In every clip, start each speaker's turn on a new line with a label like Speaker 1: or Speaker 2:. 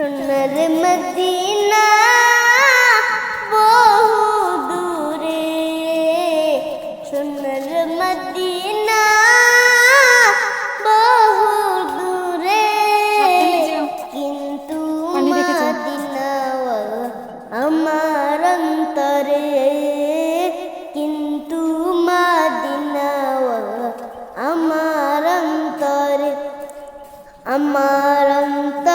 Speaker 1: সোনার মদিনা বহু দূরে। সোনার মদিনা বহু দূরে। কিন্তু। মদিনা আমার অন্তরে। কিন্তু মদিনা আমার অন্তরে। আমার অন্তর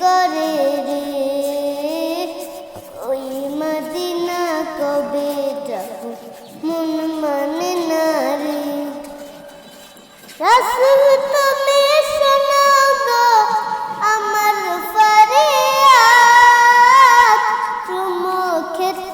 Speaker 1: করে রে। ওই মদিনা কবে যাব, মন মানে না রে। তুমি শোনাও আমার ফরিয়াদ তুমো খেতে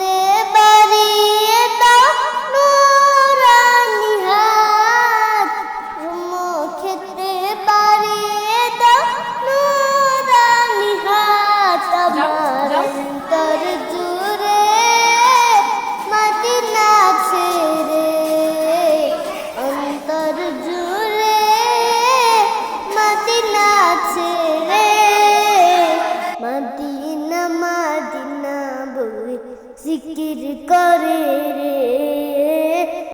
Speaker 1: জিকির করে রে।